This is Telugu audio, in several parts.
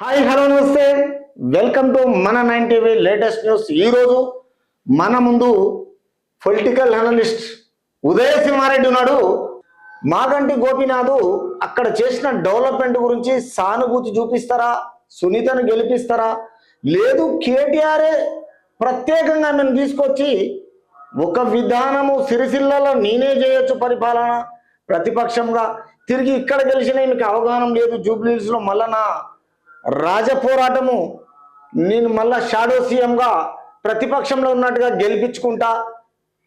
హాయ్ హలో నమస్తే. వెల్కమ్ టు మన నైన్ టీవీ లేటెస్ట్ న్యూస్. ఈరోజు మన ముందు పొలిటికల్ అనలిస్ట్ ఉదయ సింహారెడ్డి ఉన్నాడు. మాగంటి గోపినాథు అక్కడ చేసిన డెవలప్మెంట్ గురించి సానుభూతి చూపిస్తారా? సునీతను గెలిపిస్తారా? లేదు కేటీఆరే ప్రత్యేకంగా మేము తీసుకొచ్చి ఒక విధానము సిరిసిల్లలో నేనే చేయొచ్చు పరిపాలన. ప్రతిపక్షంగా తిరిగి ఇక్కడ గెలిచిన ఈమెకి అవగాహన లేదు. జూబ్లీస్లో మళ్ళా నా రాజ పోరాటము నేను మళ్ళా షాడో సీఎంగా ప్రతిపక్షంలో ఉన్నట్టుగా గెలిపించుకుంటా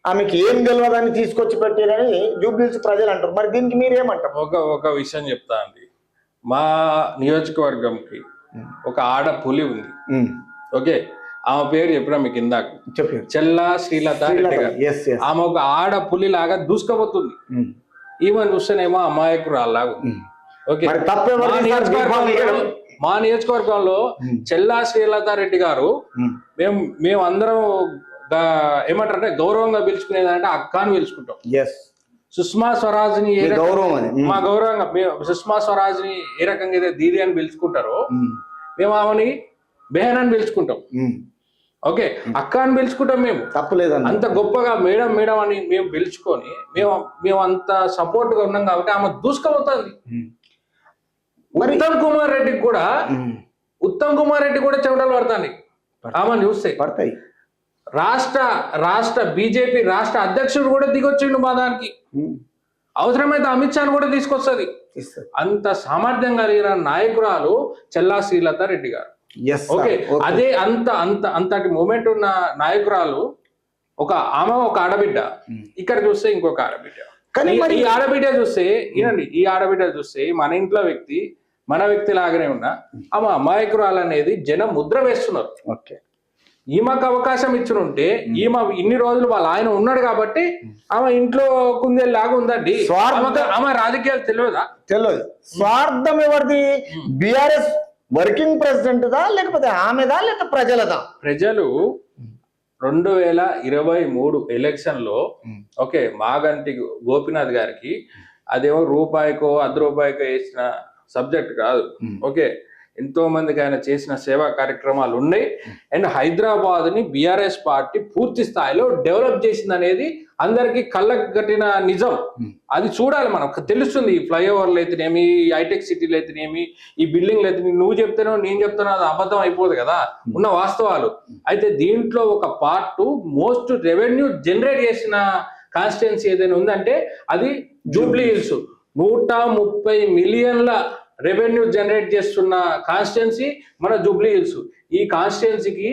ఆమెకి ఏం గెలవదని తీసుకొచ్చి పెట్టారని జూబ్లీస్ ప్రజలు అంటారు. మరి దీనికి మీరేమంటారు ఒక ఒక విషయం చెప్తా అండి. మా నియోజకవర్గంకి ఒక ఆడ పులి ఉంది. ఓకే? ఆమె పేరు చెప్పిన మీకు ఇందాక. చెప్పారు చెల్లా శ్రీలత ఆమె ఒక ఆడ పులి లాగా దూసుకుపోతుంది ఈమెను చూస్తేనేమో అమాయకురాల్లాగా ఓకే? మా? నియోజకవర్గంలో చెల్లా శ్రీలత రెడ్డి గారు మేము. మేము అందరం ఏమంటారంటే గౌరవంగా పిలుచుకునేదంటే అక్క అని పిలుచుకుంటాం సుష్మా స్వరాజ్ని ఏ రకంగా- గౌరవం మా గౌరవంగా సుష్మా స్వరాజ్ని ఏ రకంగా అయితే దీది అని పిలుచుకుంటారో మేము. ఆమెని బెహన్ అని పిలుచుకుంటాం ఓకే అక్క అని పిలుచుకుంటాం మేము. తప్పులేదన్న అంత గొప్పగా మేడం మేడం అని మేము పిలుచుకొని మేము మేము అంత సపోర్ట్గా ఉన్నాం కాబట్టి ఆమె దూసుకపోతుంది. మరి ఉత్తమ్ కుమార్ రెడ్డికి కూడా ఉత్తమ్ కుమార్ రెడ్డి కూడా చెమటలు పడుతుంది ఆమె చూస్తే పడతాయి. రాష్ట్ర రాష్ట్ర బీజేపీ రాష్ట్ర అధ్యక్షుడు కూడా దిగొచ్చిండు మా దానికి అవసరమైతే అమిత్ షాను కూడా తీసుకొస్తుంది. అంత సామర్థ్యం కలిగిన నాయకురాలు చెల్లా శ్రీలత రెడ్డి గారు. ఓకే అదే అంత అంత అంతటి మూమెంట్ ఉన్న నాయకురాలు ఒక ఆమె ఒక ఆడబిడ్డ. ఇక్కడ చూస్తే ఇంకొక ఆడబిడ్డ. కానీ ఈ- మరి ఈ ఆడబిడ్డ చూస్తే ఈనండి ఈ ఆడబిడ్డ చూస్తే మన ఇంట్లో వ్యక్తి మన వ్యక్తి లాగానే ఉన్నా ఆమె అమాయకురాలు అనేది జనం ముద్ర వేస్తున్నారు. ఓకే. ఈమెకు అవకాశం ఇచ్చునుంటే ఈమె ఇన్ని రోజులు వాళ్ళ ఆయన ఉన్నాడు కాబట్టి ఆమె ఇంట్లో కుందేలాగా ఉందండి. ఆమె రాజకీయాలు తెలియదా? తెలియదు. స్వార్థం ఎవరిది? బిఆర్ఎస్ వర్కింగ్ ప్రెసిడెంట్ దా లేకపోతే ఆమెదా లేకపోతే ప్రజలదా? ప్రజలు రెండు వేల ఇరవై మూడు ఎలక్షన్లో ఓకే మాగంటి గోపినాథ్ గారికి అదేమో రూపాయికో అర్ధ రూపాయికో వేసిన సబ్జెక్ట్ కాదు. ఓకే. ఎంతో మందికి ఆయన చేసిన సేవా కార్యక్రమాలు ఉన్నాయి. అండ్ హైదరాబాద్ని బిఆర్ఎస్ పార్టీ పూర్తి స్థాయిలో డెవలప్ చేసింది అనేది అందరికి కళ్ళకు కట్టిన నిజం అది చూడాలి మనం. తెలుస్తుంది ఈ ఫ్లైఓవర్లు అయితేనేమి ఈ హైటెక్ సిటీలు అయితేనేమి ఈ బిల్డింగ్లు అయితే నువ్వు చెప్తానో నేను చెప్తానో అది అబద్ధం అయిపోదు కదా. ఉన్న వాస్తవాలు. అయితే దీంట్లో ఒక పార్ట్ మోస్ట్ రెవెన్యూ జనరేట్ చేసిన కాన్స్టిట్యున్సీ ఏదైనా ఉందంటే అది జూబ్లీ హిల్స్. నూట ముప్పై మిలియన్ల రెవెన్యూ జనరేట్ చేస్తున్న కాన్స్టిట్యున్సీ మన జూబ్లీ హిల్స్ ఈ కాన్స్టిట్యున్సీకి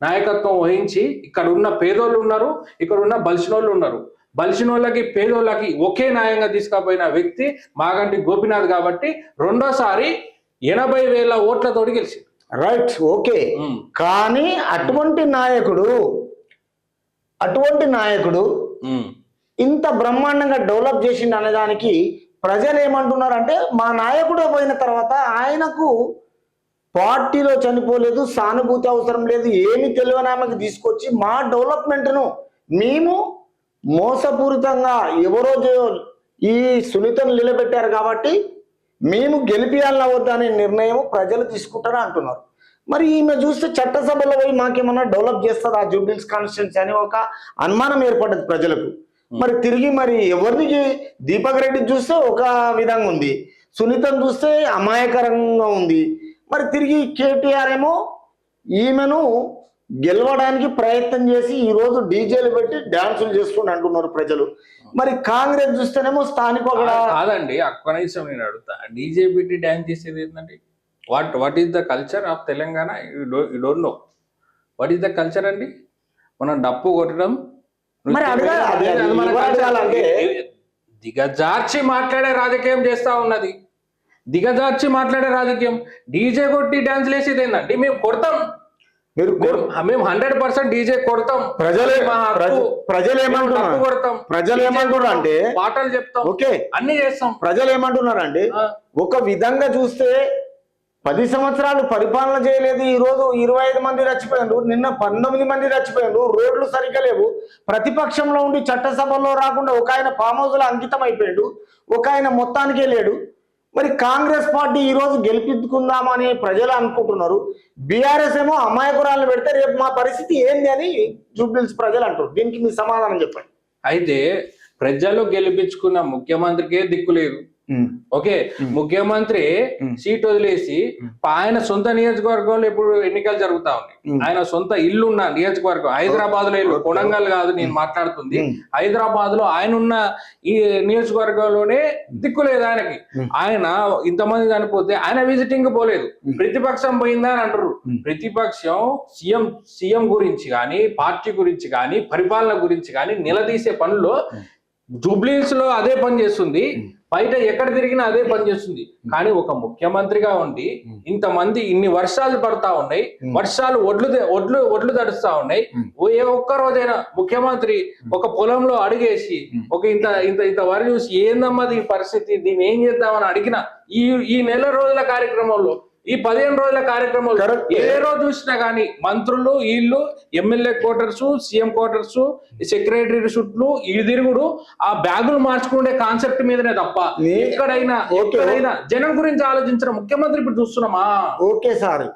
నాయకత్వం వహించి ఇక్కడ ఉన్న పేదోళ్ళు ఉన్నారు ఇక్కడ ఉన్న బలిసినోళ్ళు ఉన్నారు. బలిసినోళ్ళకి పేదోళ్ళకి ఒకే న్యాయంగా తీసుకుపోయిన వ్యక్తి మాగంటి గోపినాథ్ కాబట్టి రెండోసారి ఎనభై వేల ఓట్లతోటి గెలిచింది రైట్ ఓకే. కానీ అటువంటి నాయకుడు అటువంటి నాయకుడు ఇంత బ్రహ్మాండంగా డెవలప్ చేసిండు అనే దానికి ప్రజలు ఏమంటున్నారంటే మా నాయకుడు పోయిన తర్వాత ఆయనకు పార్టీలో చనిపోలేదు సానుభూతి అవసరం లేదు ఏమి తెలియని ఆమెకు తీసుకొచ్చి మా డెవలప్మెంట్ను మేము మోసపూరితంగా ఎవరో ఈ సునీతను నిలబెట్టారు కాబట్టి మేము గెలిపియాలన్నా వద్దా అనే నిర్ణయం ప్రజలు తీసుకుంటారని అంటున్నారు. మరి ఈమె చూస్తే చట్టసభలో పోయి మాకేమన్నా డెవలప్ చేస్తుంది? ఆ జూబ్లీస్ కాన్స్టిట్యున్సీ అని ఒక అనుమానం ఏర్పడ్డది ప్రజలకు. మరి తిరిగి మరి ఎవరిని దీపక్ రెడ్డి చూస్తే ఒక విధంగా ఉంది. సునీతను చూస్తే అమాయకరంగా ఉంది. మరి తిరిగి కేటీఆర్ ఏమో ఈమెను గెలవడానికి ప్రయత్నం చేసి ఈ రోజు డీజేలు పెట్టి డాన్సులు చేస్తుండ అంటున్నారు ప్రజలు. మరి కాంగ్రెస్ చూస్తేనేమో స్థానిక కాదండి నిమిషం నేను అడుగుతా. డీజేపీటీ డ్యాన్స్ చేసేది ఏంటండి what what is the culture of Telangana? You don't know. What is the culture అండి? మనం డప్పు కొట్టడం మరి. అడగాలంటే? దిగజార్చి మాట్లాడే రాజకీయం చేస్తా ఉన్నది. దిగజార్చి మాట్లాడే రాజకీయం. డీజే కొట్టి డాన్స్ వేసేది ఏంటండి మేము కొడతాం. మీరు మేము హండ్రెడ్ పర్సెంట్ డీజే కొడతాం. ప్రజలే ప్రజలు ఏమంటున్నారు? కొడతాం. ప్రజలు ఏమంటున్నారు అంటే పాటలు చెప్తాం. ఓకే. అన్ని చేస్తాం. ప్రజలు ఏమంటున్నారండి ఆ. ఒక విధంగా చూస్తే పది సంవత్సరాలు పరిపాలన చేయలేదు. ఈరోజు ఇరవై ఐదు మంది చచ్చిపోయారు నిన్న పంతొమ్మిది మంది చచ్చిపోయారు రోడ్లు సరిగ్గా లేవు. ప్రతిపక్షంలో ఉండి చట్టసభలో రాకుండా ఒక ఆయన ఫామ్ హౌస్లో అంకితం అయిపోయాడు ఒక ఆయన మొత్తానికి లేడు మరి కాంగ్రెస్ పార్టీ ఈరోజు గెలిపించుకుందామని ప్రజలు అనుకుంటున్నారు. బీఆర్ఎస్ ఏమో అమాయకురాలను పెడితే రేపు మా పరిస్థితి ఏంది అని జూబ్లీస్ ప్రజలు అంటారు దీనికి మీ సమాధానం చెప్పండి. అయితే ప్రజలు గెలిపించుకున్న ముఖ్యమంత్రికే దిక్కు లేదు. ఓకే. ముఖ్యమంత్రి. సీట్ వదిలేసి ఆయన సొంత నియోజకవర్గంలో ఇప్పుడు ఎన్నికలు జరుగుతా ఉన్నాయి. మ్మ్. ఆయన సొంత ఇల్లు ఉన్న నియోజకవర్గం. హైదరాబాద్లో ఇల్లు. కొడంగల్ కాదు నేను మాట్లాడుతుంది. హైదరాబాద్లో ఆయన ఉన్న ఈ నియోజకవర్గంలోనే దిక్కు లేదు ఆయనకి. ఆయన ఇంతమంది చనిపోతే ఆయన విజిటింగ్ పోలేదు. ప్రతిపక్షం పోయిందా అని అంటారు. ప్రతిపక్షం సీఎం సీఎం గురించి కానీ పార్టీ గురించి కానీ పరిపాలన గురించి కానీ నిలదీసే పనుల్లో జూబ్లీస్లో అదే పని చేస్తుంది. బయట ఎక్కడ తిరిగినా అదే పని చేస్తుంది. కానీ ఒక ముఖ్యమంత్రిగా ఉండి ఇంతమంది ఇన్ని వర్షాలు పడతా ఉన్నాయి వర్షాలు ఒడ్లు ఒడ్లు ఒడ్లు తడుస్తా ఉన్నాయి. ఓ ఏ ఒక్క రోజైనా ముఖ్యమంత్రి ఒక పొలంలో అడిగేసి ఒక ఇంత ఇంత ఇంత వరి చూసి ఏందమ్మా ఈ పరిస్థితి? దీన్ని ఏం చేద్దామని అడిగిన ఈ ఈ నెల రోజుల కార్యక్రమంలో ఈ పదిహేను రోజుల కార్యక్రమంలో Correct. ఏ రోజు చూసినా గానీ మంత్రులు వీళ్ళు MLA quarters CM quarters secretary చుట్లు ఈ తిరుగుడు ఆ బ్యాగులు మార్చుకునే కాన్సెప్ట్ మీదనే తప్ప ఎక్కడైనా. ఎక్కడైనా జనం గురించి ఆలోచించిన ముఖ్యమంత్రి ఇప్పుడు చూస్తున్నామా ఓకే సార్.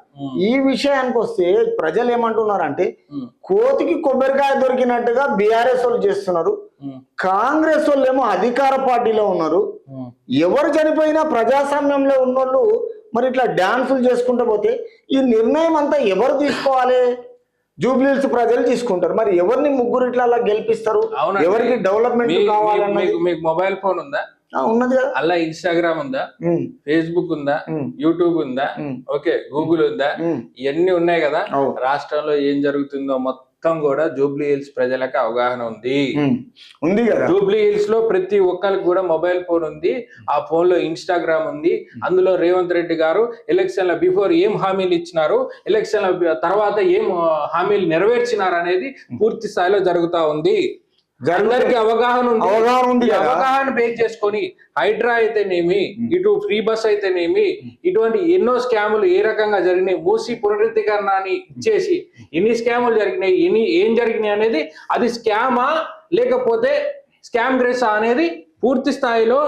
ఈ విషయానికి వస్తే ప్రజలు ఏమంటున్నారంటే. కోతికి కొబ్బరికాయ దొరికినట్టుగా బీఆర్ఎస్ వాళ్ళు చేస్తున్నారు. కాంగ్రెస్ వాళ్ళు ఏమో అధికార పార్టీలో ఉన్నారు. ఎవరు చనిపోయినా ప్రజాస్వామ్యంలో ఉన్నోళ్ళు మరి ఇట్లా డాన్సులు చేసుకుంటూ పోతే ఈ నిర్ణయం అంతా ఎవరు తీసుకోవాలి? జూబ్లీస్ ప్రజలు తీసుకుంటారు. మరి ఎవరిని ముగ్గురు ఇట్లా అలా గెలిపిస్తారు. ఎవరికి డెవలప్మెంట్ కావాలన్నది? మీకు మొబైల్ ఫోన్ ఉందా? ఉన్నది కదా అలా ఇన్స్టాగ్రామ్ ఉందా? ఫేస్బుక్ ఉందా? యూట్యూబ్ ఉందా? ఓకే గూగుల్ ఉందా. ఇవన్నీ ఉన్నాయి కదా. రాష్ట్రంలో ఏం జరుగుతుందో మొత్తం కూడా జూబ్లీ హిల్స్ ప్రజలకు అవగాహన ఉంది. ఉంది కదా? జూబ్లీ హిల్స్లో ప్రతి ఒక్కరికి కూడా మొబైల్ ఫోన్ ఉంది. ఆ ఫోన్లో ఇన్స్టాగ్రామ్ ఉంది. అందులో రేవంత్ రెడ్డి గారు ఎలక్షన్ల బిఫోర్ ఏం హామీలు ఇచ్చినారు ఎలక్షన్ల తర్వాత ఏం హామీలు నెరవేర్చినారు అనేది పూర్తి స్థాయిలో జరుగుతా ఉంది. అందరికి అవగాహన ఉంది. అవగాహన ఉంది అవగాహన బేస్ చేసుకొని హైడ్రా అయితేనేమి ఇటు ఫ్రీ బస్ అయితేనేమి ఇటువంటి ఎన్నో స్కాములు ఏ రకంగా జరిగినాయి మూసి పునరుద్ధీకరణాన్ని ఇచ్చేసి ఎన్ని స్కాములు జరిగినాయి ఎన్ని ఏం జరిగినాయి అనేది అది స్కామా లేకపోతే స్కామ్ గ్రేసా అనేది పూర్తి స్థాయిలో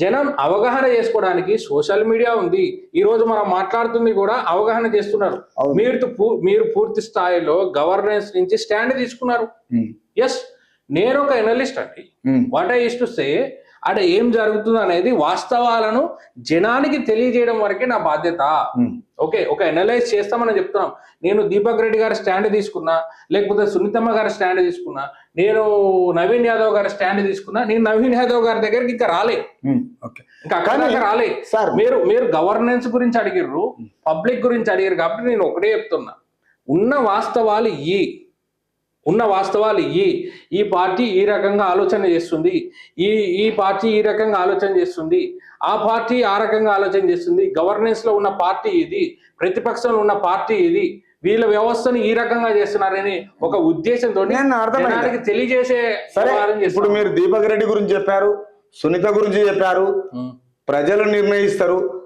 జనం అవగాహన చేసుకోవడానికి సోషల్ మీడియా ఉంది. ఈ రోజు మనం మాట్లాడుతుంది కూడా అవగాహన చేస్తున్నారు. మీరు మీరు పూర్తి స్థాయిలో గవర్నెన్స్ నుంచి స్టాండ్ తీసుకున్నారు. ఎస్ నేను ఒక ఎనలిస్ట్ అండి what I is to say ఆడ ఏం జరుగుతుంది అనేది వాస్తవాలను జనానికి తెలియజేయడం వరకే నా బాధ్యత. ఓకే ఒక ఎనలైజ్ చేస్తామని చెప్తున్నాం. నేను దీపక్ రెడ్డి గారి స్టాండ్ తీసుకున్నా లేకపోతే సునీతమ్మ గారి స్టాండ్ తీసుకున్నా నేను నవీన్ యాదవ్ గారి స్టాండ్ తీసుకున్నా నేను నవీన్ యాదవ్ గారి దగ్గరికి ఇంకా రాలే. ఓకే ఇంకా అక్కడ రాలే. సార్ మీరు మీరు గవర్నెన్స్ గురించి అడిగిర్రు పబ్లిక్ గురించి అడిగారు కాబట్టి నేను ఒకటే చెప్తున్నా. ఉన్న వాస్తవాలు ఈ. ఉన్న వాస్తవాలు ఈ. ఈ పార్టీ ఈ రకంగా ఆలోచన చేస్తుంది. ఈ ఈ పార్టీ ఈ రకంగా ఆలోచన చేస్తుంది. ఆ పార్టీ ఆ రకంగా ఆలోచన చేస్తుంది. గవర్నెన్స్లో ఉన్న పార్టీ ఇది. ప్రతిపక్షంలో ఉన్న పార్టీ ఇది. వీళ్ళ వ్యవస్థను ఈ రకంగా చేస్తున్నారని ఒక ఉద్దేశంతో తెలియజేసే ఇప్పుడు. మీరు దీపక్ రెడ్డి గురించి చెప్పారు సునీత గురించి చెప్పారు. ప్రజలు నిర్ణయిస్తారు.